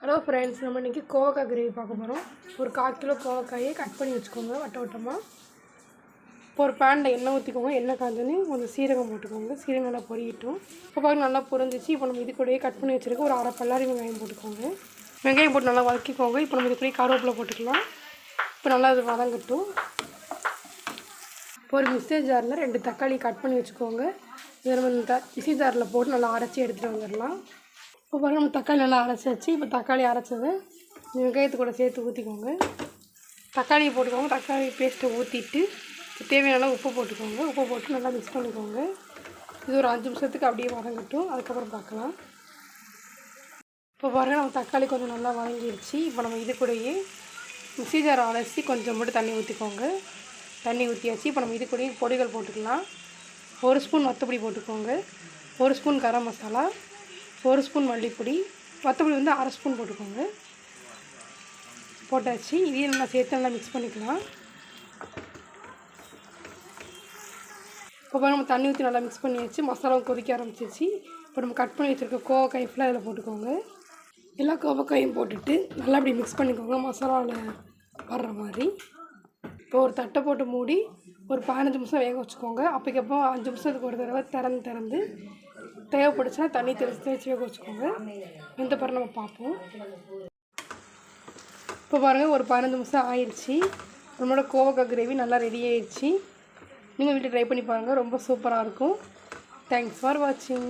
Hello friends நம்ம இன்றைக்கி கோவக்காய் கிரேவி பார்க்க போகிறோம் ஒரு கால் கிலோ கோவக்காயை கட் பண்ணி வச்சுக்கோங்க வட்ட வட்டமாக இப்போ ஒரு பேனில் எண்ணெய் ஊற்றிக்கோங்க எண்ணெய் காஞ்சோன்னே கொஞ்சம் சீரகம் போட்டுக்கோங்க. சீரகம் நல்லா பொரியட்டும். இப்போ பார்க்க நல்லா பொரிஞ்சிச்சு. இப்போ நம்ம இது கூடயே கட் பண்ணி வச்சுருக்க ஒரு அரை பல்லாரி வெங்காயம் போட்டுக்கோங்க. வெங்காயம் போட்டு நல்லா வதக்கிக்கோங்க. இப்போ நம்ம இது கூடயே கருவேப்பிலை போட்டுக்கலாம். இப்போ நல்லா அது வதங்கட்டும். இப்போ ஒரு மிக்ஸி ஜாரில் ரெண்டு தக்காளி கட் பண்ணி வச்சுக்கோங்க. இதை நம்ம இந்த த- மிக்ஸி ஜாரில் போட்டு நல்லா அரைச்சி எடுத்துகிட்டு வந்துடலாம். இப்போ பாருங்க நம்ம தக்காளி நல்லா அரைச்சி வச்சு இப்போ தக்காளி அரைச்சதை வெங்காயத்து கூட சேர்த்து ஊற்றிக்கோங்க தக்காளியை போட்டுக்கோங்க. தக்காளி பேஸ்ட்டை ஊற்றிட்டு தேவையான உப்பு போட்டுக்கோங்க. உப்பு போட்டு நல்லா மிக்ஸ் பண்ணிக்கோங்க. இது ஒரு அஞ்சு நிமிஷத்துக்கு அப்படியே வதங்கட்டும். அதுக்கப்புறம் பார்க்கலாம். இப்போ பாருங்கள் நம்ம தக்காளி கொஞ்சம் நல்லா வதங்கிடுச்சு இப்போ நம்ம இது கூடயே மிக்சி ஜார் அலசி கொஞ்சம் மட்டும் தண்ணி ஊற்றிக்கோங்க தண்ணி ஊற்றியாச்சு. இப்போ நம்ம இது கூட பொடிகள் போட்டுக்கலாம். ஒரு ஸ்பூன் வத்தப்பொடி போட்டுக்கோங்க. ஒரு ஸ்பூன் கரம் மசாலா ஒரு ஸ்பூன் மல்லிப்பொடி வத்தப்பொடி வந்து அரை ஸ்பூன் போட்டுக்கோங்க. போட்டாச்சு. இதையும் நல்லா சேர்த்து நல்லா மிக்ஸ் பண்ணிக்கலாம். இப்போ நம்ம தண்ணி ஊற்றி நல்லா மிக்ஸ் பண்ணியாச்சு. மசாலாவும் கொதிக்க ஆரம்பிச்சிச்சு இப்போ நம்ம கட் பண்ணி வச்சுருக்க கோவக்காய் ஃபுல்லாக இதில் போட்டுக்கோங்க. எல்லா கோவக்காயும் போட்டுட்டு நல்லா அப்படி மிக்ஸ் பண்ணிக்கோங்க. மசாலாவில் வர்ற மாதிரி. இப்போ ஒரு தட்டை போட்டு மூடி ஒரு பதினஞ்சு நிமிஷம் வேக வச்சுக்கோங்க. அப்போக்கப்போ அஞ்சு நிமிஷத்துக்கு ஒரு தடவை திறந்து திறந்து தேவைப்படுச்சுன்னா தண்ணி தெளித்து தேய்ச்சி வேக வச்சுக்கோங்க. இந்த பிறகு நம்ம பார்ப்போம். இப்போ பாருங்கள் ஒரு பதினஞ்சு நிமிஷம் ஆயிடுச்சு. நம்மளோட கோவக்காய் கிரேவி நல்லா ரெடி ஆயிடுச்சு. நீங்கள் வீட்டில் ட்ரை பண்ணி பாருங்கள் ரொம்ப சூப்பராக இருக்கும். தேங்க்ஸ் ஃபார் வாட்சிங்